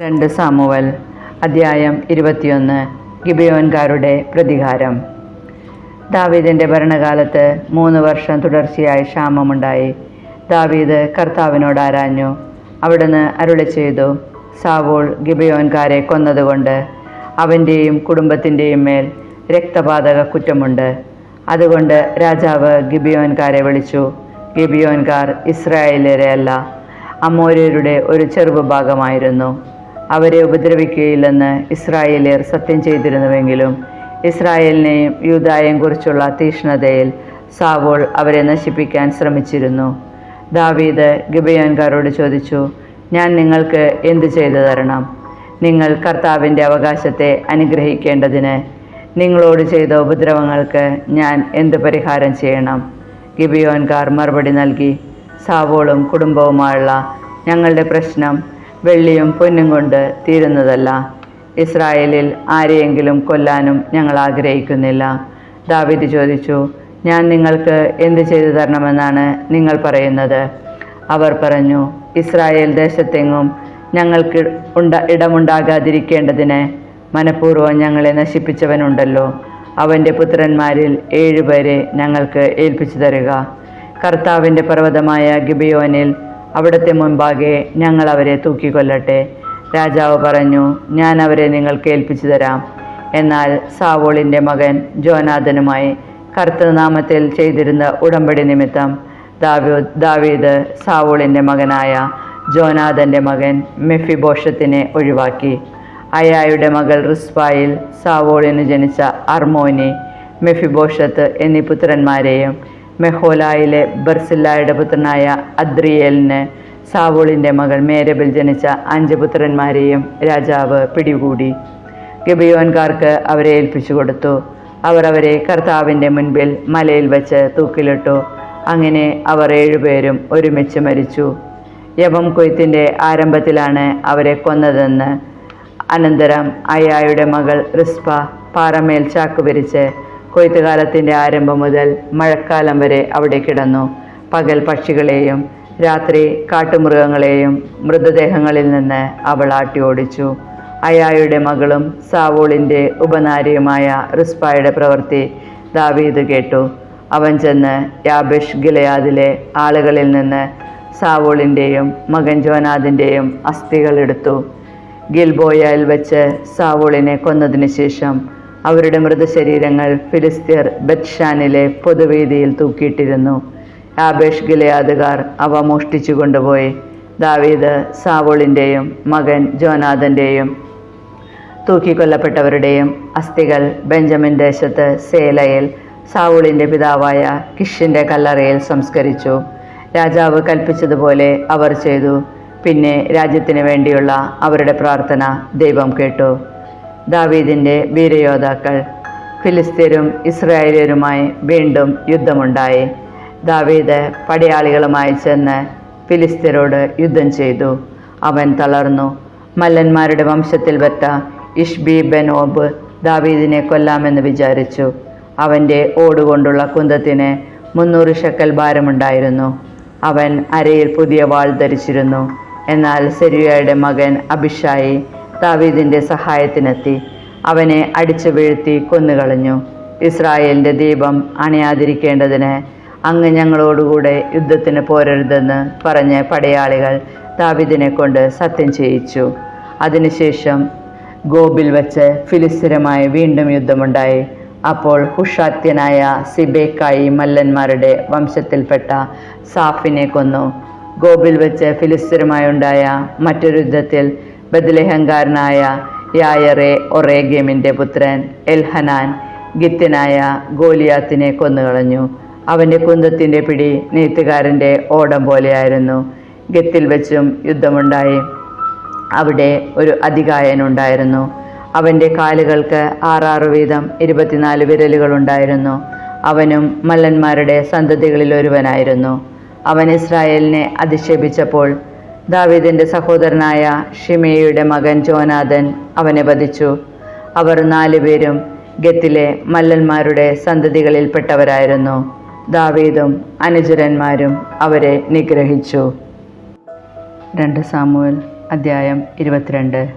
രണ്ട് സാമുവൽ അധ്യായം ഇരുപത്തിയൊന്ന് ഗിബിയോൻകാരുടെ പ്രതികാരം. ദാവീദിന്റെ ഭരണകാലത്ത് മൂന്ന് വർഷം തുടർച്ചയായി ക്ഷാമമുണ്ടായി. ദാവീദ് കർത്താവിനോട് ആരാഞ്ഞു. അവിടുന്ന് അരുളി ചെയ്തു സാവോൾ ഗിബിയോൻകാരെ കൊന്നതുകൊണ്ട് അവന്റെയും കുടുംബത്തിന്റെയും മേൽ രക്തപാതക കുറ്റമുണ്ട്. അതുകൊണ്ട് രാജാവ് ഗിബിയോൻകാരെ വിളിച്ചു. ഗിബിയോൻകാർ ഇസ്രായേലരെ അല്ല അമോര്യരുടെ ഒരു ചെറുവിഭാഗമായിരുന്നു അവരെ ഉപദ്രവിക്കുകയില്ലെന്ന് ഇസ്രായേലിയർ സത്യം ചെയ്തിരുന്നുവെങ്കിലും ഇസ്രായേലിനെയും യൂതായെയും കുറിച്ചുള്ള തീഷ്ണതയിൽ സാവോൾ അവരെ നശിപ്പിക്കാൻ ശ്രമിച്ചിരുന്നു. ദാവീദ് ഗിബയോൻകാരോട് ചോദിച്ചു ഞാൻ നിങ്ങൾക്ക് എന്തു ചെയ്തു തരണം? നിങ്ങൾ കർത്താവിന്റെ അവകാശത്തെ അനുഗ്രഹിക്കേണ്ടതിന് നിങ്ങളോട് ചെയ്ത ഉപദ്രവങ്ങൾക്ക് ഞാൻ എന്ത് പരിഹാരം ചെയ്യണം? ഗിബിയോൻകാർ മറുപടി നൽകി സാവോളും കുടുംബവുമായുള്ള ഞങ്ങളുടെ പ്രശ്നം വെള്ളിയും പൊന്നും കൊണ്ട് തീരുന്നതല്ല. ഇസ്രായേലിൽ ആരെയെങ്കിലും കൊല്ലാനും ഞങ്ങൾ ആഗ്രഹിക്കുന്നില്ല. ദാവിദ് ചോദിച്ചു ഞാൻ നിങ്ങൾക്ക് എന്ത് ചെയ്തു തരണമെന്നാണ് നിങ്ങൾ പറയുന്നത്? അവർ പറഞ്ഞു ഇസ്രായേൽ ദേശത്തെങ്ങും ഞങ്ങൾക്ക് ഉണ്ട ഇടമുണ്ടാകാതിരിക്കേണ്ടതിന് മനഃപൂർവം ഞങ്ങളെ നശിപ്പിച്ചവനുണ്ടല്ലോ. അവന്റെ പുത്രന്മാരിൽ ഏഴുപേരെ ഞങ്ങൾക്ക് ഏൽപ്പിച്ചു തരിക. കർത്താവിന്റെ പർവതമായ ഗിബിയോനിൽ അവിടുത്തെ മുൻപാകെ ഞങ്ങൾ അവരെ തൂക്കിക്കൊല്ലട്ടെ. രാജാവ് പറഞ്ഞു ഞാൻ അവരെ നിങ്ങൾക്ക് ഏൽപ്പിച്ചു തരാം. എന്നാൽ സാവോളിന്റെ മകൻ ജോനാഥനുമായി കർത്തനാമത്തിൽ ചെയ്തിരുന്ന ഉടമ്പടി നിമിത്തം ദാവീ ദാവീദ് സാവോളിന്റെ മകനായ ജോനാഥന്റെ മകൻ മെഫിബോഷത്തിനെ ഒഴിവാക്കി. അയായുടെ മകൾ റിസ്പായിൽ സാവോളിന് ജനിച്ച അർമോനി മെഫിബോഷത്ത് എന്നീ പുത്രന്മാരെയും മെഹോലായിലെ ബർസില്ലായുടെ പുത്രനായ അദ്രിയേലിന് സാവോളിന്റെ മകൾ മേരബിൽ ജനിച്ച അഞ്ച് പുത്രന്മാരെയും രാജാവ് പിടികൂടി. ഗബിയോൻകാർക്ക് അവരെ ഏൽപ്പിച്ചു കൊടുത്തു. അവർ അവരെ കർത്താവിന്റെ മുൻപിൽ മലയിൽ വെച്ച് തൂക്കിലിട്ടു. അങ്ങനെ അവർ ഏഴുപേരും ഒരുമിച്ച് മരിച്ചു. യവം കൊയ്ത്തിന്റെ ആരംഭത്തിലാണ് അവരെ കൊന്നതെന്ന് അനന്തരം അയായുടെ മകൾ റിസ്പ പാറമേൽ ചാക്ക് വിരിച്ച് കൊയ്ത്തുകാലത്തിന്റെ ആരംഭം മുതൽ മഴക്കാലം വരെ അവിടെ കിടന്നു. പകൽ പക്ഷികളെയും രാത്രി കാട്ടുമൃഗങ്ങളെയും മൃതദേഹങ്ങളിൽ നിന്ന് അവൾ ആട്ടി ഓടിച്ചു. അയായുടെ മകളും സാവോളിന്റെ ഉപനാരിയുമായ റിസ്പായുടെ പ്രവൃത്തി ദാവീദ് കേട്ടു. അവൻ ചെന്ന് യാബിഷ് ഗിലയാദിലെ ആളുകളിൽ നിന്ന് സാവോളിന്റെയും മകൻ ജോനാദിന്റെയും അസ്ഥികൾ എടുത്തു. ഗിൽബോയയിൽ വെച്ച് സാവോളിനെ കൊന്നതിന് ശേഷം അവരുടെ മൃതശരീരങ്ങൾ ഫിലിസ്തീർ ബത്ഷാനിലെ പൊതുവേദിയിൽ തൂക്കിയിട്ടിരുന്നു. യാബേഷ് ഗിലയാദുകാർ അവ മോഷ്ടിച്ചു കൊണ്ടുപോയി. ദാവീദ് സാവോളിന്റെയും മകൻ ജോനാഥന്റെയും തൂക്കിക്കൊല്ലപ്പെട്ടവരുടെയും അസ്ഥികൾ ബെഞ്ചമിൻ ദേശത്ത് സേലയിൽ സാവൂളിന്റെ പിതാവായ കിഷിന്റെ കല്ലറയിൽ സംസ്കരിച്ചു. രാജാവ് കൽപ്പിച്ചതുപോലെ അവർ ചെയ്തു. പിന്നെ രാജ്യത്തിന് വേണ്ടിയുള്ള അവരുടെ പ്രാർത്ഥന ദൈവം കേട്ടു. ദാവീദിന്റെ വീരയോദ്ധാക്കൾ ഫിലിസ്തീനും ഇസ്രായേലരുമായി വീണ്ടും യുദ്ധമുണ്ടായി. ദാവീദ് പടയാളികളുമായി ചെന്ന് ഫിലിസ്തീനോട് യുദ്ധം ചെയ്തു. അവൻ തളർന്നു. മല്ലന്മാരുടെ വംശത്തിൽപ്പെട്ട ഇഷ്ബി ബെനോബ് ദാവീദിനെ കൊല്ലാമെന്ന് വിചാരിച്ചു. അവന്റെ ഓടുകൊണ്ടുള്ള കുന്തത്തിന് മുന്നൂറ് ഷക്കൽ ഭാരമുണ്ടായിരുന്നു. അവൻ അരയിൽ പുതിയ വാൾ ധരിച്ചിരുന്നു. എന്നാൽ സെരിയയുടെ മകൻ അഭിഷായി ദാവീദിന്റെ സഹായത്തിനെത്തി. അവനെ അടിച്ചു വീഴ്ത്തി കൊന്നുകളഞ്ഞു. ഇസ്രായേലിന്റെ ദീപം അണയാതിരിക്കേണ്ടതിന് അങ്ങ് ഞങ്ങളോടുകൂടെ യുദ്ധത്തിന് പോരരുതെന്ന് പറഞ്ഞ് പടയാളികൾ ദാവിദിനെ കൊണ്ട് സത്യം ചെയ്യിച്ചു. അതിനുശേഷം ഗോബിൽ വച്ച് ഫിലിസ്തീനുമായി വീണ്ടും യുദ്ധമുണ്ടായി. അപ്പോൾ ഹുഷാത്യനായ സിബേക്കായി മല്ലന്മാരുടെ വംശത്തിൽപ്പെട്ട സാഫിനെ കൊന്നു. ഗോബിൽ വെച്ച് ഫിലിസ്തീനുമായി ഉണ്ടായ മറ്റൊരു യുദ്ധത്തിൽ ബദലഹങ്കാരനായ യായറെ ഒറേഗേമിന്റെ പുത്രൻ എൽഹനാൻ ഗിത്തനായ ഗോലിയാത്തിനെ കൊന്നുകളഞ്ഞു. അവന്റെ കുന്തത്തിന്റെ പിടി നെയ്ത്തുകാരന്റെ ഓടം പോലെയായിരുന്നു. ഗത്തിൽ വെച്ചും യുദ്ധമുണ്ടായി. അവിടെ ഒരു അധികായനുണ്ടായിരുന്നു അവന്റെ കാലുകൾക്ക് ആറാറ് വീതം ഇരുപത്തിനാല് വിരലുകളുണ്ടായിരുന്നു. അവനും മല്ലന്മാരുടെ സന്തതികളിൽ ഒരുവനായിരുന്നു. അവൻ ഇസ്രായേലിനെ അധിക്ഷേപിച്ചപ്പോൾ ദാവീദിന്റെ സഹോദരനായ ഷിമേയുടെ മകൻ ജോനാഥൻ അവനെ വധിച്ചു. അവർ നാലുപേരും ഗത്തിലെ മല്ലന്മാരുടെ സന്തതികളിൽപ്പെട്ടവരായിരുന്നു. ദാവീദും അനുചരന്മാരും അവരെ നിഗ്രഹിച്ചു. രണ്ട് സാമുവൽ അദ്ധ്യായം ഇരുപത്തിരണ്ട്.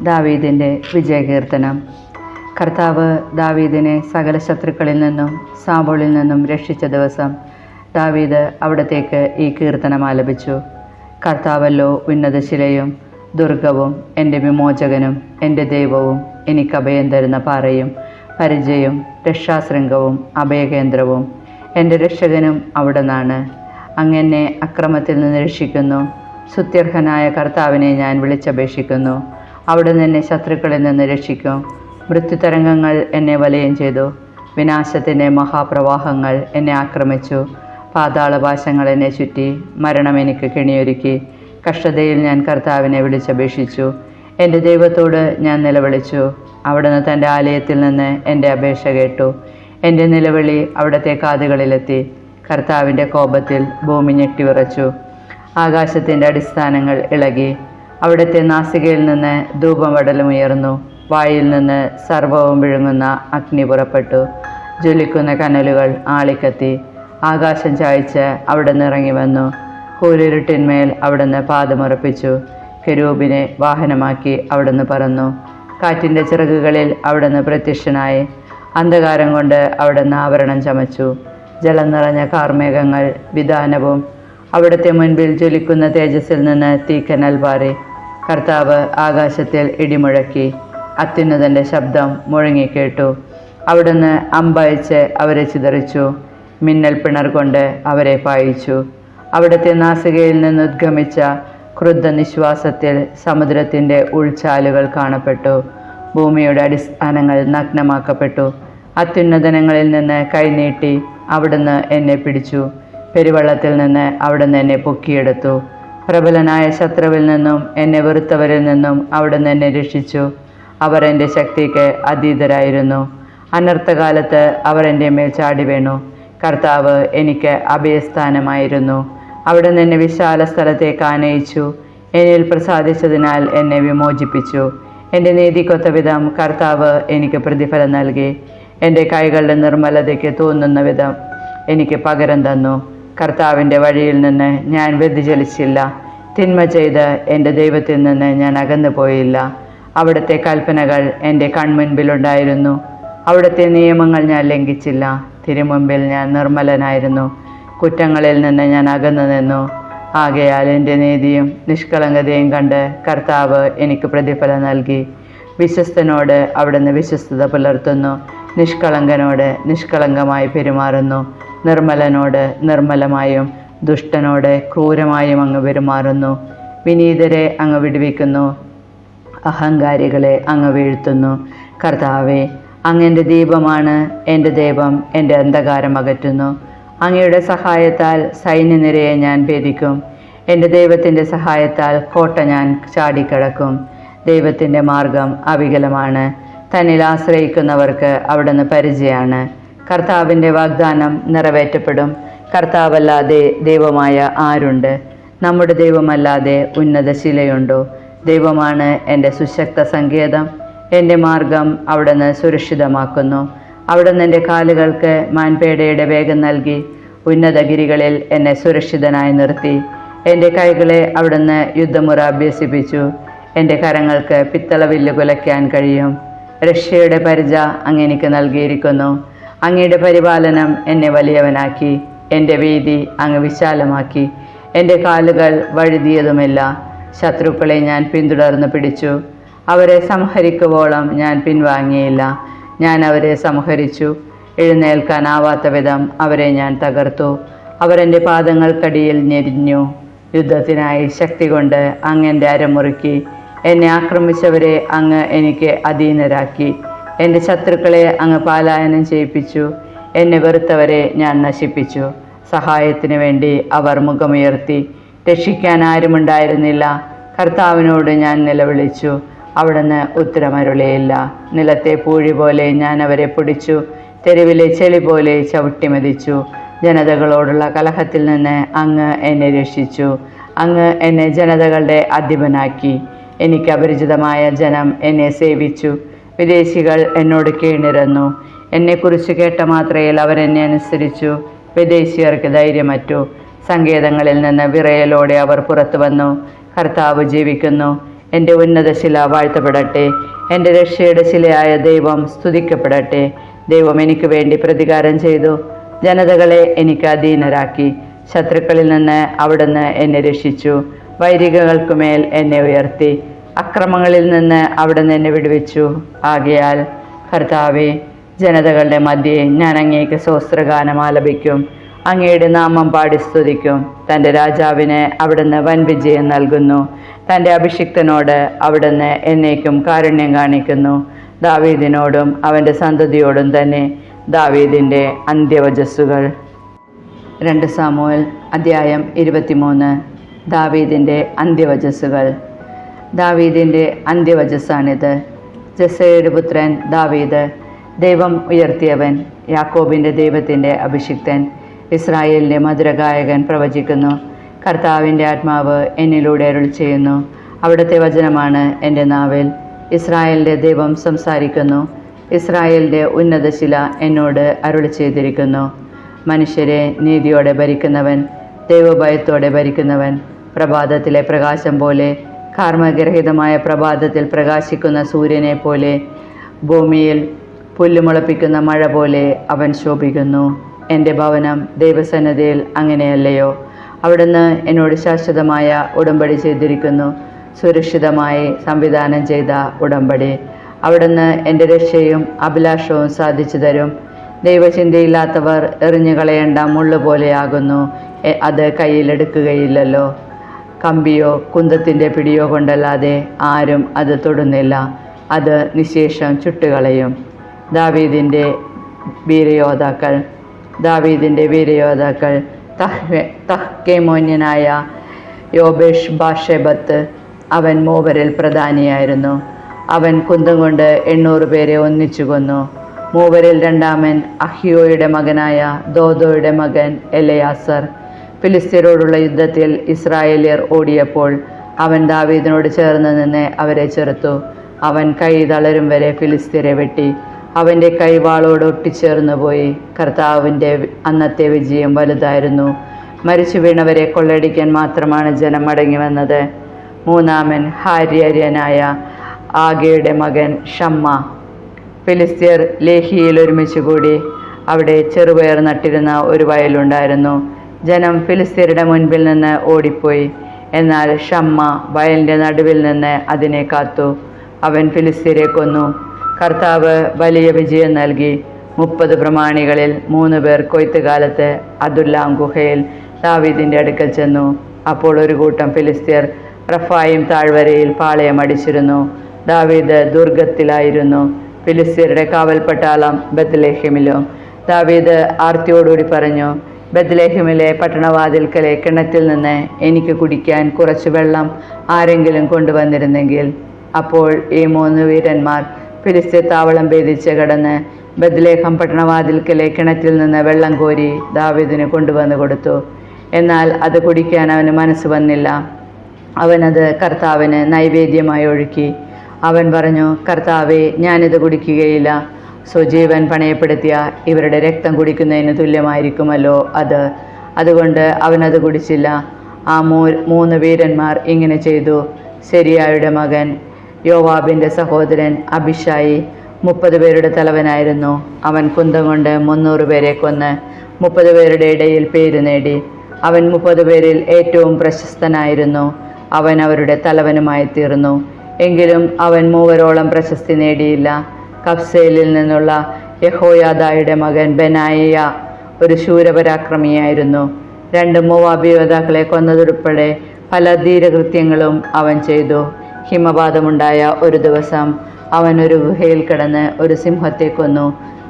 ദാവീദിന്റെ വിജയകീർത്തനം. കർത്താവ് ദാവീദിനെ സകല ശത്രുക്കളിൽ നിന്നും സാബോളിൽ നിന്നും രക്ഷിച്ച ദിവസം ദാവീദ് അവിടത്തേക്ക് ഈ കീർത്തനം ആലപിച്ചു. കർത്താവല്ലോ ഉന്നതശിലയും ദുർഗവും എന്റെ വിമോചകനും എന്റെ ദൈവവും എനിക്ക് അഭയം തരുന്ന പാറയും പരിചയം രക്ഷാശൃംഗവും അഭയകേന്ദ്രവും എന്റെ രക്ഷകനും അവിടെ നിന്നാണ് അങ്ങനെ അക്രമത്തിൽ നിന്ന് രക്ഷിക്കുന്നു. സുത്യർഹനായ കർത്താവിനെ ഞാൻ വിളിച്ചപേക്ഷിക്കുന്നു. അവിടെ എന്നെ ശത്രുക്കളിൽ നിന്ന് രക്ഷിക്കും. മൃത്യുതരംഗങ്ങൾ എന്നെ വലയം ചെയ്തു. വിനാശത്തിന്റെ മഹാപ്രവാഹങ്ങൾ എന്നെ ആക്രമിച്ചു. പാതാളപാശങ്ങൾ എന്നെ ചുറ്റി മരണം എനിക്ക് കെണിയൊരുക്കി. കഷ്ടതയിൽ ഞാൻ കർത്താവിനെ വിളിച്ചപേക്ഷിച്ചു. എന്റെ ദൈവത്തോട് ഞാൻ നിലവിളിച്ചു. അവിടുന്ന് തന്റെ ആലയത്തിൽ നിന്ന് എന്റെ അപേക്ഷ കേട്ടു. എന്റെ നിലവിളി അവിടുത്തെ കാതുകളിലെത്തി. കർത്താവിന്റെ കോപത്തിൽ ഭൂമി ഞെട്ടിവിറച്ചു ആകാശത്തിന്റെ അടിസ്ഥാനങ്ങൾ ഇളകി. അവിടുത്തെ നാസികയിൽ നിന്ന് ധൂപമടലമുയർന്നു വായിൽ നിന്ന് സർവവും വിഴുങ്ങുന്ന അഗ്നി പുറപ്പെട്ടു. ജ്വലിക്കുന്ന കനലുകൾ ആളിക്കത്തി. ആകാശം ചായ്ച്ച് അവിടെ ഇറങ്ങി വന്നു. കൂരിരുട്ടിന്മേൽ അവിടുന്ന് പാദമുറപ്പിച്ചു. കെരൂബിനെ വാഹനമാക്കി അവിടുന്ന് പറന്നു. കാറ്റിന്റെ ചിറകുകളിൽ അവിടുന്ന് പ്രത്യക്ഷനായി. അന്ധകാരം കൊണ്ട് അവിടുന്ന് ആവരണം ചമച്ചു. ജലം നിറഞ്ഞ കാർമേഘങ്ങൾ വിധാനവും അവിടുത്തെ മുൻപിൽ ജ്വലിക്കുന്ന തേജസ്സിൽ നിന്ന് തീക്കനൽ പാറി. കർത്താവ് ആകാശത്തിൽ ഇടിമുഴക്കി. അത്യുന്നതന്റെ ശബ്ദം മുഴങ്ങിക്കേട്ടു. അവിടുന്ന് അമ്പയച്ച് അവരെ ചിതറിച്ചു. മിന്നൽ പിണർ കൊണ്ട് അവരെ പായിച്ചു. അവിടുത്തെ നാസികയിൽ നിന്ന് ഉദ്ഗമിച്ച ക്രുദ്ധ നിശ്വാസത്തിൽ സമുദ്രത്തിന്റെ ഉൾച്ചാലുകൾ കാണപ്പെട്ടു. ഭൂമിയുടെ അടിസ്ഥാനങ്ങൾ നഗ്നമാക്കപ്പെട്ടു. അത്യുന്നതനങ്ങളിൽ നിന്ന് കൈനീട്ടി അവിടുന്ന് എന്നെ പിടിച്ചു. പെരുവള്ളത്തിൽ നിന്ന് അവിടുന്ന് എന്നെ പൊക്കിയെടുത്തു. പ്രബലനായ ശത്രുവിൽ നിന്നും എന്നെ വെറുത്തവരിൽ നിന്നും അവിടുന്ന് എന്നെ രക്ഷിച്ചു. അവർ എന്റെ ശക്തിക്ക് അതീതരായിരുന്നു. അനർത്ഥകാലത്ത് അവർ എന്റെ മേൽ ചാടി വീണു. കർത്താവ് എനിക്ക് അഭയസ്ഥാനമായിരുന്നു. അവിടെ എന്നെ വിശാല സ്ഥലത്തേക്ക് ആനയിച്ചു. എന്നിൽ പ്രസാദിച്ചതിനാൽ എന്നെ വിമോചിപ്പിച്ചു. എന്റെ നീതിക്കൊത്ത വിധം കർത്താവ് എനിക്ക് പ്രതിഫലം നൽകി. എന്റെ കൈകളുടെ നിർമ്മലതയ്ക്ക് തോന്നുന്ന വിധം എനിക്ക് പകരം തന്നു. കർത്താവിന്റെ വഴിയിൽ നിന്ന് ഞാൻ വ്യതിചലിച്ചില്ല. തിന്മ ചെയ്ത് എന്റെ ദൈവത്തിൽ നിന്ന് ഞാൻ അകന്നു പോയില്ല. അവിടുത്തെ കൽപ്പനകൾ എന്റെ കൺമുൻപിലുണ്ടായിരുന്നു. അവിടുത്തെ നിയമങ്ങൾ ഞാൻ ലംഘിച്ചില്ല. തിരുമുമ്പിൽ ഞാൻ നിർമ്മലനായിരുന്നു. കുറ്റങ്ങളിൽ നിന്ന് ഞാൻ അകന്നു നിന്നു. ആകയാൽ എന്റെ നീതിയും നിഷ്കളങ്കതയും കണ്ട് കർത്താവ് എനിക്ക് പ്രതിഫലം നൽകി. വിശ്വസ്തനോട് അവിടുന്ന് വിശ്വസ്തത പുലർത്തുന്നു. നിഷ്കളങ്കനോട് നിഷ്കളങ്കമായി പെരുമാറുന്നു. നിർമ്മലനോട് നിർമ്മലമായും ദുഷ്ടനോട് ക്രൂരമായും അങ്ങ് പെരുമാറുന്നു. വിനീതരെ അങ്ങ് വിടുവിക്കുന്നു. അഹങ്കാരികളെ അങ്ങ് വീഴ്ത്തുന്നു. കർത്താവെ അങ്ങന്റെ ദീപമാണ് എന്റെ ദൈവം എന്റെ അന്ധകാരം അകറ്റുന്നു. അങ്ങയുടെ സഹായത്താൽ സൈന്യനിരയെ ഞാൻ ഭേദിക്കും. എന്റെ ദൈവത്തിന്റെ സഹായത്താൽ കോട്ട ഞാൻ ചാടിക്കടക്കും. ദൈവത്തിന്റെ മാർഗം അവികലമാണ്. തന്നിൽ ആശ്രയിക്കുന്നവർക്ക് അവിടുന്ന് പരിചയമാണ്. കർത്താവിന്റെ വാഗ്ദാനം നിറവേറ്റപ്പെടും. കർത്താവല്ലാതെ ദൈവമായ ആരുണ്ട്? നമ്മുടെ ദൈവമല്ലാതെ ഉന്നത ശിലയുണ്ടോ? ദൈവമാണ് എന്റെ സുശക്ത സങ്കേതം. എന്റെ മാർഗം അവിടുന്ന് സുരക്ഷിതമാക്കുന്നു. അവിടുന്ന് എന്റെ കാലുകൾക്ക് മാൻപേടയുടെ വേഗം നൽകി ഉന്നതഗിരികളിൽ എന്നെ സുരക്ഷിതനായി നിർത്തി. എന്റെ കൈകളെ അവിടുന്ന് യുദ്ധമുറ അഭ്യസിപ്പിച്ചു. എന്റെ കരങ്ങൾക്ക് പിത്തളവില്ല് കുലയ്ക്കാൻ കഴിയും. രക്ഷയുടെ പരിച അങ്ങ് എനിക്ക് നൽകിയിരിക്കുന്നു. അങ്ങയുടെ പരിപാലനം എന്നെ വലിയവനാക്കി. എന്റെ വീതി അങ്ങ് വിശാലമാക്കി. എന്റെ കാലുകൾ വഴുതിയതുമില്ല. ശത്രുക്കളെ ഞാൻ പിന്തുടർന്ന് പിടിച്ചു. അവരെ സംഹരിക്കുവോളം ഞാൻ പിൻവാങ്ങിയില്ല. ഞാൻ അവരെ സംഹരിച്ചു. എഴുന്നേൽക്കാനാവാത്ത വിധം അവരെ ഞാൻ തകർത്തു. അവരെന്റെ പാദങ്ങൾക്കടിയിൽ ഞെരിഞ്ഞു. യുദ്ധത്തിനായി ശക്തി കൊണ്ട് അങ്ങ് എന്റെ അരമുറുക്കി. എന്നെ ആക്രമിച്ചവരെ അങ്ങ് എനിക്ക് അധീനരാക്കി. എന്റെ ശത്രുക്കളെ അങ്ങ് പാലായനം ചെയ്യിപ്പിച്ചു. എന്നെ വെറുത്തവരെ ഞാൻ നശിപ്പിച്ചു. സഹായത്തിന് വേണ്ടി അവർ മുഖമുയർത്തി. രക്ഷിക്കാൻ ആരുമുണ്ടായിരുന്നില്ല. കർത്താവിനോട് ഞാൻ നിലവിളിച്ചു. അവിടുന്ന് ഉത്തരമരുളിയില്ല. നിലത്തെ പൂഴി പോലെ ഞാൻ അവരെ പൊടിച്ചു. തെരുവിലെ ചെളി പോലെ ചവിട്ടിമതിച്ചു ജനതകളോടുള്ള കലഹത്തിൽ നിന്ന് അങ്ങ് എന്നെ രക്ഷിച്ചു. അങ്ങ് എന്നെ ജനതകളുടെ അധിപനാക്കി. എനിക്ക് അപരിചിതമായ ജനം എന്നെ സേവിച്ചു. വിദേശികൾ എന്നോട് കീണിരന്നു എന്നെക്കുറിച്ച് കേട്ട മാത്രയിൽ അവരെന്നെ അനുസരിച്ചു. വിദേശീയർക്ക് ധൈര്യമറ്റു. സങ്കേതങ്ങളിൽ നിന്ന് വിറയലോടെ അവർ പുറത്തു വന്നു. കർത്താവ് ജീവിക്കുന്നു. എന്റെ ഉന്നത ശില വാഴ്ത്തപ്പെടട്ടെ. എന്റെ രക്ഷയുടെ ശിലയായ ദൈവം സ്തുതിക്കപ്പെടട്ടെ. ദൈവം എനിക്ക് വേണ്ടി പ്രതികാരം ചെയ്തു. ജനതകളെ എനിക്ക് അധീനരാക്കി. ശത്രുക്കളിൽ നിന്ന് അവിടുന്ന് എന്നെ രക്ഷിച്ചു. വൈരികൾക്കുമേൽ എന്നെ ഉയർത്തി. അക്രമങ്ങളിൽ നിന്ന് അവിടുന്ന് എന്നെ വിടുവിച്ചു. ആകയാൽ കർത്താവെ ജനതകളുടെ മധ്യേ ഞാൻ അങ്ങേക്ക് സ്വസ്ത്രഗാനം ആലപിക്കും. അങ്ങയുടെ നാമം പാടി സ്തുതിക്കും. തന്റെ രാജാവിന് അവിടുന്ന് വൻ വിജയം നൽകുന്നു. തന്റെ അഭിഷിക്തനോട് അവിടുന്ന് എന്നേക്കും കാരുണ്യം കാണിക്കുന്നു. ദാവീദിനോടും അവന്റെ സന്തതിയോടും തന്നെ ദാവീദിന്റെ അന്ത്യവചസ്സുകൾ. രണ്ട് സാമൂഹൽ അധ്യായം ഇരുപത്തിമൂന്ന്. ദാവീദിന്റെ അന്ത്യവചസ്സുകൾ. ദാവീദിന്റെ അന്ത്യവജസ്സാണിത് ജസയുടെ പുത്രൻ ദാവീദ് ദൈവം ഉയർത്തിയവൻ യാക്കോബിന്റെ ദൈവത്തിന്റെ അഭിഷിക്തൻ ഇസ്രായേലിന്റെ മധുരഗായകൻ പ്രവചിക്കുന്നു. കർത്താവിന്റെ ആത്മാവ് എന്നിലൂടെ അരുൾ ചെയ്യുന്നു. അവിടുത്തെ വചനമാണ് എന്റെ നാവിൽ. ഇസ്രായേലിന്റെ ദൈവം സംസാരിക്കുന്നു. ഇസ്രായേലിന്റെ ഉന്നതശില എന്നോട് അരുൾ ചെയ്തിരിക്കുന്നു. മനുഷ്യരെ നീതിയോടെ ഭരിക്കുന്നവൻ ദൈവഭയത്തോടെ ഭരിക്കുന്നവൻ പ്രഭാതത്തിലെ പ്രകാശം പോലെ കാർമ്മഗ്രഹിതമായ പ്രഭാതത്തിൽ പ്രകാശിക്കുന്ന സൂര്യനെ പോലെ ഭൂമിയിൽ പുല്ലുമുളപ്പിക്കുന്ന മഴ പോലെ അവൻ ശോഭിക്കുന്നു. എന്റെ ഭവനം ദൈവസന്നദ്ധയിൽ അങ്ങനെയല്ലയോ? അവിടുന്ന് എന്നോട് ശാശ്വതമായ ഉടമ്പടി ചെയ്തിരിക്കുന്നു. സുരക്ഷിതമായി സംവിധാനം ചെയ്ത ഉടമ്പടി. അവിടുന്ന് എന്റെ രക്ഷയും അഭിലാഷവും സാധിച്ചു തരും. ദൈവചിന്തയില്ലാത്തവർ എറിഞ്ഞു കളയേണ്ട മുള്ളു പോലെയാകുന്നു. അത് കയ്യിലെടുക്കുകയില്ലല്ലോ കമ്പിയോ കുന്തത്തിന്റെ പിടിയോ കൊണ്ടല്ലാതെ ആരും അത് തൊടുന്നില്ല. അത് നിശേഷം ചുട്ടുകളയും. ദാവീദിന്റെ വീരയോദ്ധാക്കൾ ദാവീദിന്റെ വീരയോദ്ധാക്കൾ തഹ് തഹ്കേമോന്യനായ യോബേഷ് ബാഷെബത്ത് അവൻ മൂവരിൽ പ്രധാനിയായിരുന്നു. അവൻ കുന്തം കൊണ്ട് എണ്ണൂറ് പേരെ ഒന്നിച്ചു കൊന്നു. മൂവരിൽ രണ്ടാമൻ അഹിയോയുടെ മകനായ ദോദോയുടെ മകൻ എലയാസർ. ഫിലിസ്തീനോടുള്ള യുദ്ധത്തിൽ ഇസ്രായേലിയർ ഓടിയപ്പോൾ അവൻ ദാവീദിനോട് ചേർന്ന് നിന്ന് അവരെ ചെറുത്തു. അവൻ കൈ തളരും വരെ ഫിലിസ്തീനെ വെട്ടി. അവന്റെ കൈവാളോട് ഒട്ടിച്ചേർന്നു പോയി. കർത്താവിന്റെ അന്നത്തെ വിജയം വലുതായിരുന്നു. മരിച്ചു വീണവരെ കൊള്ളടിക്കാൻ മാത്രമാണ് ജനം മടങ്ങി വന്നത്. മൂന്നാമൻ ഹാര്യര്യനായ ആഗയുടെ മകൻ ഷമ്മ. ഫിലിസ്തീർ ലേഹിയിൽ ഒരുമിച്ച് കൂടി അവിടെ ചെറുപയർ നട്ടിരുന്ന ഒരു വയലുണ്ടായിരുന്നു. ജനം ഫിലിസ്തീരുടെ മുൻപിൽ നിന്ന് ഓടിപ്പോയി. എന്നാൽ ഷമ്മ വയലിന്റെ നടുവിൽ നിന്ന് അതിനെ കാത്തു. അവൻ ഫിലിസ്തീരെ കൊന്നു. കർത്താവ് വലിയ വിജയം നൽകി. മുപ്പത് പ്രമാണികളിൽ മൂന്ന് പേർ കൊയ്ത്തുകാലത്ത് അതുല്ലാം ഗുഹയിൽ ദാവീദിന്റെ അടുക്കൽ ചെന്നു. അപ്പോൾ ഒരു കൂട്ടം ഫിലിസ്തീർ റഫായും താഴ്വരയിൽ പാളയം അടിച്ചിരുന്നു. ദാവീദ് ദുർഗത്തിലായിരുന്നു. ഫിലിസ്തീരുടെ കാവൽപ്പെട്ടാളം ബത്ലേഹിമിലും ദാവീദ് ആർത്തിയോടുകൂടി പറഞ്ഞു ബദ്ലേഹിമിലെ പട്ടണവാതിൽക്കലെ കിണറ്റിൽ നിന്ന് എനിക്ക് കുടിക്കാൻ കുറച്ച് വെള്ളം ആരെങ്കിലും കൊണ്ടുവന്നിരുന്നെങ്കിൽ. അപ്പോൾ ഈ മൂന്ന് വീരന്മാർ ഫിലിസ്തീർ താവളം ഭേദിച്ച് കടന്ന് ബദ്ലേഹം പട്ടണവാതിൽക്കലെ കിണറ്റിൽ നിന്ന് വെള്ളം കോരി ദാവീദിന് കൊണ്ടുവന്ന് കൊടുത്തു. എന്നാൽ അത് കുടിക്കാൻ അവന് മനസ്സ് വന്നില്ല. അവനത് കർത്താവിന് നൈവേദ്യമായി ഒഴുക്കി. അവൻ പറഞ്ഞു കർത്താവെ ഞാനിത് കുടിക്കുകയില്ല. സ്വജീവൻ പണയപ്പെടുത്തിയ ഇവരുടെ രക്തം കുടിക്കുന്നതിന് തുല്യമായിരിക്കുമല്ലോ അത്. അതുകൊണ്ട് അവനത് കുടിച്ചില്ല. ആ മൂ മൂന്ന് വീരന്മാർ ഇങ്ങനെ ചെയ്തു. ശരിയായുടെ മകൻ യോവാബിന്റെ സഹോദരൻ അഭിഷായി മുപ്പത് പേരുടെ തലവനായിരുന്നു. അവൻ കുന്തം കൊണ്ട് മുന്നൂറ് പേരെ കൊന്ന് മുപ്പത് പേരുടെ ഇടയിൽ പേര് നേടി. അവൻ മുപ്പത് പേരിൽ ഏറ്റവും പ്രശസ്തനായിരുന്നു. അവൻ അവരുടെ തലവനുമായി തീർന്നു. എങ്കിലും അവൻ മൂവരോളം പ്രശസ്തി നേടിയില്ല. കബ്സേലിൽ നിന്നുള്ള യഹോയാദായുടെ മകൻ ബെനായിയ ഒരു ശൂരപരാക്രമിയായിരുന്നു. രണ്ട് മൂവാബി യോദ്ധാക്കളെ കൊന്നതുൾപ്പെടെ പല ധീരകൃത്യങ്ങളും അവൻ ചെയ്തു. ഹിമപാതമുണ്ടായ ഒരു ദിവസം അവൻ ഒരു ഗുഹയിൽ കിടന്ന് ഒരു സിംഹത്തെ കൊന്നു.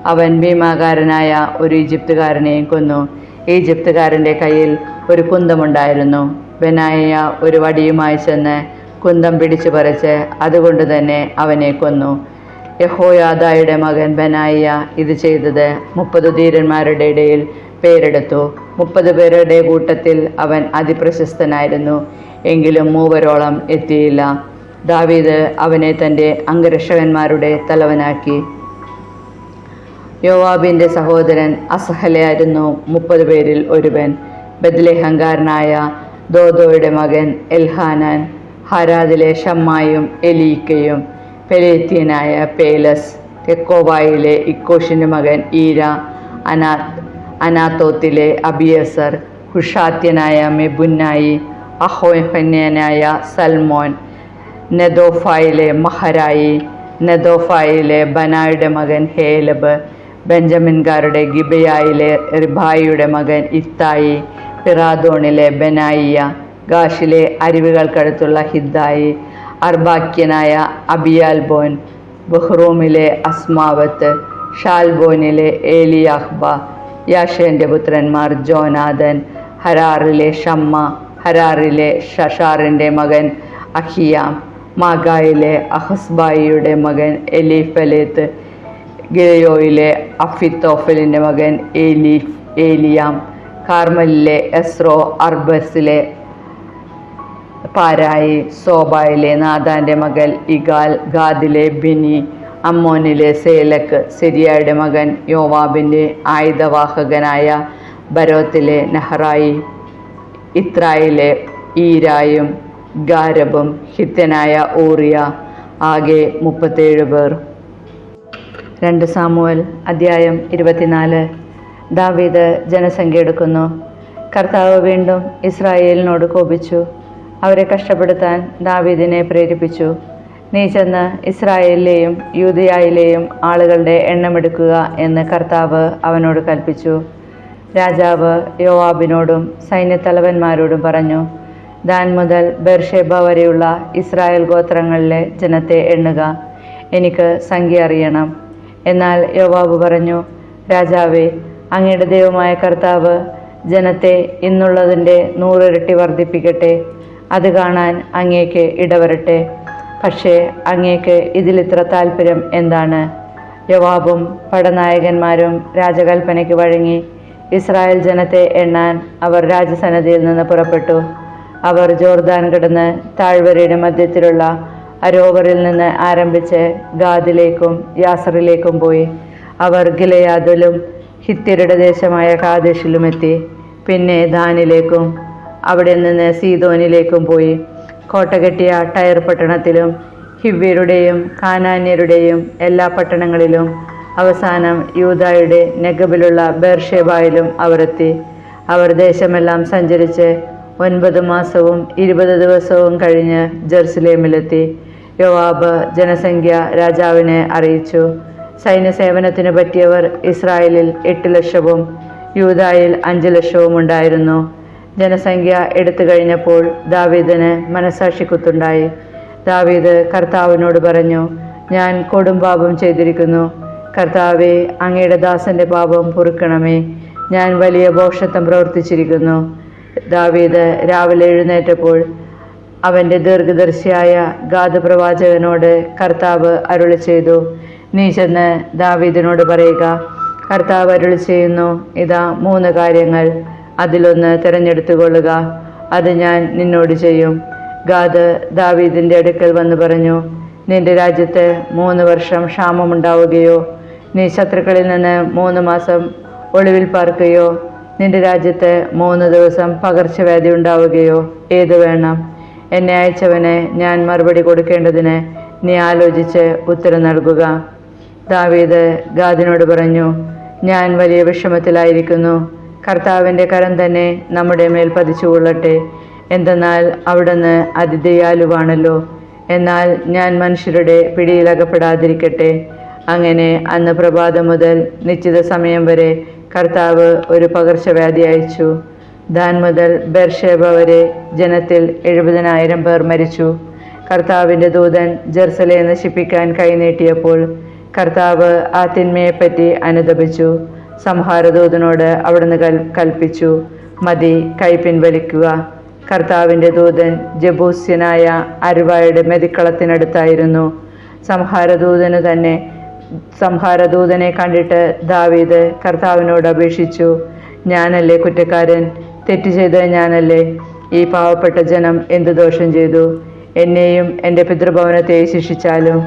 അവൻ ഭീമാകാരനായ ഒരു ഈജിപ്തുകാരനെയും കൊന്നു. ഈജിപ്തുകാരന്റെ കയ്യിൽ ഒരു കുന്തമുണ്ടായിരുന്നു. ബെനായ ഒരു വടിയുമായി ചെന്ന് കുന്തം പിടിച്ചു പറിച്ച് അതുകൊണ്ട് തന്നെ അവനെ കൊന്നു. യഹോയാദായുടെ മകൻ ബനായ ഇത് ചെയ്തത് മുപ്പത് ധീരന്മാരുടെ ഇടയിൽ പേരെടുത്തു. മുപ്പത് പേരുടെ കൂട്ടത്തിൽ അവൻ അതിപ്രശസ്തനായിരുന്നു. എങ്കിലും മൂവരോളം എത്തിയില്ല. ദാവീദ് അവനെ തന്റെ അംഗരക്ഷകന്മാരുടെ തലവനാക്കി. യോവാബിന്റെ സഹോദരൻ അസഹലയായിരുന്നു മുപ്പത് പേരിൽ ഒരുവൻ. ബദ്ലേഹങ്കാരനായ ദോദോയുടെ മകൻ എൽഹാനാൻ. ഹരാദിലെ ഷമ്മായും എലീക്കയും. പെലേത്യനായ പേലസ്. തെക്കോവായിലെ ഇക്കോഷിന്റെ മകൻ ഈര. അനാ അനാത്തോത്തിലെ അബിയസർ. ഹുഷാത്യനായ മെബുന്നായി. അഹോഹന്യനായ സൽമോൻ. നെദോഫായിലെ മഹരായി നെദോഫായിലെ ബനായുടെ മകൻ ഹേലബ് ബെഞ്ചമിൻകാരുടെ ഗിബയായിലെ റിബായിയുടെ മകൻ ഇത്തായി പിറാദോണിലെ ബെനായിയ ഗാഷിലെ അരുവികൾക്കടുത്തുള്ള ഹിദ്ദായി അർബാക്യനായ അബിയാൽ ബോൻ ബഹ്റൂമിലെ അസ്മാവത്ത് ഷാൽബോനിലെ ഏലിയാഹ്ബ യാഷേന്റെ പുത്രന്മാർ ജോനാഥൻ ഹരാറിലെ ഷമ്മ ഹരാറിലെ ഷഷാറിന്റെ മകൻ അഹിയാം മാഗായിലെ അഹസ്ബായിയുടെ മകൻ എലീഫലേത്ത് ഗിലയോയിലെ അഫിത്തോഫലിന്റെ മകൻ എലിഫ് ഏലിയാം കാർമലിലെ എസ്രോ അർബസിലെ പാരായി സോബായിലെ നാദാന്റെ മകൻ ഇഗാൽ ഗാദിലെ ബിനി അമ്മോനിലെ സേലക്ക് സിരിയയുടെ മകൻ യോവാബിന്റെ ആയുധവാഹകനായ ബരോത്തിലെ നെഹ്റായി ഇത്രായിലെ ഈരായും ഗാരബും ഹിത്യനായ ഓറിയ ആകെ മുപ്പത്തേഴ് പേർ. രണ്ട് സാമുവൽ അധ്യായം ഇരുപത്തിനാല്. ദാവീദ് ജനസംഖ്യ എടുക്കുന്നു. കർത്താവ് വീണ്ടും ഇസ്രായേലിനോട് കോപിച്ചു. അവരെ കഷ്ടപ്പെടുത്താൻ ദാവീദിനെ പ്രേരിപ്പിച്ചു. നീ ചെന്ന് ഇസ്രായേലിലെയും യൂതിയായിലെയും ആളുകളുടെ എണ്ണമെടുക്കുക എന്ന് കർത്താവ് അവനോട് കൽപ്പിച്ചു. രാജാവ് യോവാബിനോടും സൈന്യത്തലവന്മാരോടും പറഞ്ഞു ദാൻ മുതൽ ബെർഷേബ വരെയുള്ള ഇസ്രായേൽ ഗോത്രങ്ങളിലെ ജനത്തെ എണ്ണുക. എനിക്ക് സംഖ്യ അറിയണം. എന്നാൽ യോവാബ് പറഞ്ഞു രാജാവേ അങ്ങയുടെ ദൈവമായ കർത്താവ് ജനത്തെ ഇന്നുള്ളതിന്റെ നൂറിരട്ടി വർദ്ധിപ്പിക്കട്ടെ. അത് കാണാൻ അങ്ങേക്ക് ഇടവരട്ടെ. പക്ഷേ അങ്ങേക്ക് ഇതിലിത്ര താല്പര്യം എന്താണ്? യവാബും പടനായകന്മാരും രാജകൽപ്പനയ്ക്ക് വഴങ്ങി ഇസ്രായേൽ ജനത്തെ എണ്ണാൻ അവർ രാജസന്നതിയിൽ നിന്ന് പുറപ്പെട്ടു. അവർ ജോർദാൻ കടന്ന് താഴ്വരയുടെ മധ്യത്തിലുള്ള അരോവറിൽ നിന്ന് ആരംഭിച്ച് ഗാദിലേക്കും യാസറിലേക്കും പോയി. അവർ ഗിലയാദിലും ഹിത്യരുടെ ദേശമായ കാദേശിലും എത്തി. പിന്നെ ദാനിലേക്കും അവിടെ നിന്ന് സീതോനിലേക്കും പോയി. കോട്ട കെട്ടിയ ടയർ പട്ടണത്തിലും ഹിവ്യരുടെയും കാനാന്യരുടെയും എല്ലാ പട്ടണങ്ങളിലും അവസാനം യൂതായുടെ നെഗബിലുള്ള ബേർഷേബായിലും അവരെത്തി. അവർ ദേശമെല്ലാം സഞ്ചരിച്ച് ഒൻപത് മാസവും ഇരുപത് ദിവസവും കഴിഞ്ഞ് ജെറുസലേമിലെത്തി. യോവാബ് ജനസംഖ്യ രാജാവിനെ അറിയിച്ചു. സൈന്യസേവനത്തിനു പറ്റിയവർ ഇസ്രായേലിൽ എട്ട് ലക്ഷവും യൂതായിൽ അഞ്ച് ലക്ഷവും ഉണ്ടായിരുന്നു. ജനസംഖ്യ എടുത്തു കഴിഞ്ഞപ്പോൾ ദാവീദിന് മനസാക്ഷിക്കുത്തുണ്ടായി. ദാവീദ് കർത്താവിനോട് പറഞ്ഞു ഞാൻ കൊടും പാപം ചെയ്തിരിക്കുന്നു. കർത്താവെ അങ്ങയുടെ ദാസന്റെ പാപം പൊറുക്കണമേ. ഞാൻ വലിയ ഭോഷത്വം പ്രവർത്തിച്ചിരിക്കുന്നു. ദാവീദ് രാവിലെ എഴുന്നേറ്റപ്പോൾ അവന്റെ ദീർഘദർശിയായ ഗാദ പ്രവാചകനോട് കർത്താവ് അരുളി ചെയ്തു നീ ചെന്ന് ദാവീദിനോട് പറയുക കർത്താവ് അരുളി ചെയ്യുന്നു ഇതാ മൂന്ന് കാര്യങ്ങൾ അതിലൊന്ന് തിരഞ്ഞെടുത്തുകൊള്ളുക അത് ഞാൻ നിന്നോട് ചെയ്യും. ഗാദ് ദാവീദിന്റെ അടുക്കൽ വന്ന് പറഞ്ഞു നിന്റെ രാജ്യത്ത് മൂന്ന് വർഷം ക്ഷാമമുണ്ടാവുകയോ നീ ശത്രുക്കളിൽ നിന്ന് മൂന്ന് മാസം ഒളിവിൽ പാർക്കുകയോ നിന്റെ രാജ്യത്ത് മൂന്ന് ദിവസം പകർച്ചവ്യാധി ഉണ്ടാവുകയോ ഏത് വേണം? എന്നെ അയച്ചവനെ ഞാൻ മറുപടി കൊടുക്കേണ്ടതിന് നീ ആലോചിച്ച് ഉത്തരം നൽകുക. ദാവീദ് ഗാദിനോട് പറഞ്ഞു ഞാൻ വലിയ വിഷമത്തിലായിരിക്കുന്നു. കർത്താവിന്റെ കരം തന്നെ നമ്മുടെ മേൽ പതിച്ചുകൊള്ളട്ടെ എന്തെന്നാൽ അവിടുന്ന് അതിദയാലുവാണല്ലോ എന്നാൽ ഞാൻ മനുഷ്യരുടെ പിടിയിലകപ്പെടാതിരിക്കട്ടെ അങ്ങനെ അന്ന് പ്രഭാതം മുതൽ നിശ്ചിത സമയം വരെ കർത്താവ് ഒരു പകർച്ചവ്യാധി അയച്ചു. ദാൻ മുതൽ ബെർഷേബ വരെ ജനത്തിൽ എഴുപതിനായിരം പേർ മരിച്ചു. കർത്താവിന്റെ ദൂതൻ ജെർസലെ നശിപ്പിക്കാൻ കൈനീട്ടിയപ്പോൾ കർത്താവ് ആ തിന്മയെപ്പറ്റി അനുദപിച്ചു. സംഹാരദൂതനോട് അവിടുന്ന് കൽ കൽപ്പിച്ചു മതി കൈ പിൻവലിക്കുക. കർത്താവിന്റെ ദൂതൻ ജബൂസ്യനായ അരുവായുടെ മെതിക്കളത്തിനടുത്തായിരുന്നു. സംഹാരദൂതന് തന്നെ സംഹാരദൂതനെ കണ്ടിട്ട് ദാവീദ് കർത്താവിനോട് അപേക്ഷിച്ചു ഞാനല്ലേ കുറ്റക്കാരൻ? തെറ്റ് ചെയ്തത് ഞാനല്ലേ? ഈ പാവപ്പെട്ട ജനം എന്തു ദോഷം ചെയ്തു? എന്നെയും എന്റെ പിതൃഭവനത്തെ ശിക്ഷിച്ചാലും?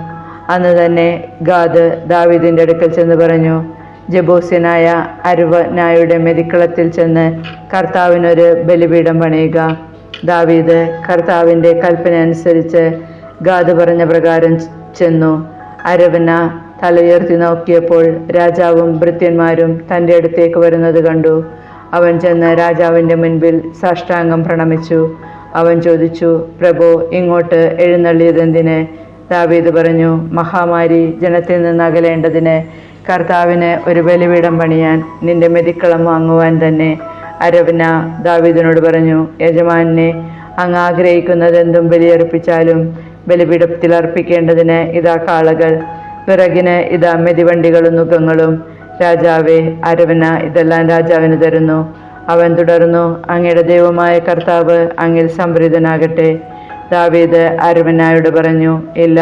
അന്ന് തന്നെ ഗാദ് ദാവീദിന്റെ അടുക്കൽ ചെന്ന് പറഞ്ഞു ജബൂസ്യനായ അരുവനായുടെ മെതിക്കളത്തിൽ ചെന്ന് കർത്താവിനൊരു ബലിപീഠം പണിയുക. ദാവീദ് കർത്താവിന്റെ കൽപ്പന അനുസരിച്ച് ഗാദ് പറഞ്ഞ പ്രകാരം ചെന്നു അരവന തലയുയർത്തി നോക്കിയപ്പോൾ രാജാവും ഭൃത്യന്മാരും തന്റെ അടുത്തേക്ക് വരുന്നത് കണ്ടു. അവൻ ചെന്ന് രാജാവിന്റെ മുൻപിൽ സാഷ്ടാംഗം പ്രണമിച്ചു. അവൻ ചോദിച്ചു പ്രഭു ഇങ്ങോട്ട് എഴുന്നള്ളിയതെന്തിന്? ദാവീദ് പറഞ്ഞു മഹാമാരി ജനത്തിൽ നിന്ന് അകലേണ്ടതിന് കർത്താവിന് ഒരു ബലിപീഠം പണിയാൻ നിന്റെ മെതിക്കളം വാങ്ങുവാൻ തന്നെ. അരവന ദാവീദിനോട് പറഞ്ഞു യജമാനെ അങ്ങ് ആഗ്രഹിക്കുന്നതെന്തും ബലിയർപ്പിച്ചാലും ബലിപീഠത്തിൽ അർപ്പിക്കേണ്ടതിന് ഇതാ കാളകൾ. പിറകിന് ഇതാ മെതിവണ്ടികളും നുഖങ്ങളും. രാജാവേ അരവന ഇതെല്ലാം രാജാവിന് തരുന്നു. അവൻ തുടർന്നു അങ്ങയുടെ ദൈവമായ കർത്താവ് അങ്ങിൽ സംപ്രീതനാകട്ടെ. ദാവീദ് അരവനായോട് പറഞ്ഞു ഇല്ല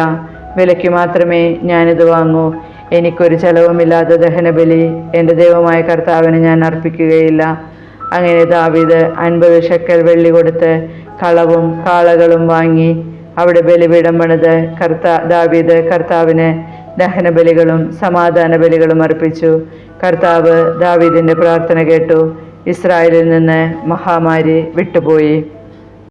വിലയ്ക്ക് മാത്രമേ ഞാനിത് വാങ്ങൂ. എനിക്കൊരു ചെലവുമില്ലാത്ത ദഹനബലി എന്റെ ദൈവമായ കർത്താവിന് ഞാൻ അർപ്പിക്കുകയില്ല. അങ്ങനെ ദാവീദ് അൻപത് ഷെക്കൽ വെള്ളി കൊടുത്ത് കളവും കാളകളും വാങ്ങി അവിടെ ബലിപീഠം പണിത് കർത്താ ദാവീദ് കർത്താവിന് ദഹനബലികളും സമാധാന ബലികളും അർപ്പിച്ചു. കർത്താവ് ദാവീദിന്റെ പ്രാർത്ഥന കേട്ടു. ഇസ്രായേലിൽ നിന്ന് മഹാമാരി വിട്ടുപോയി.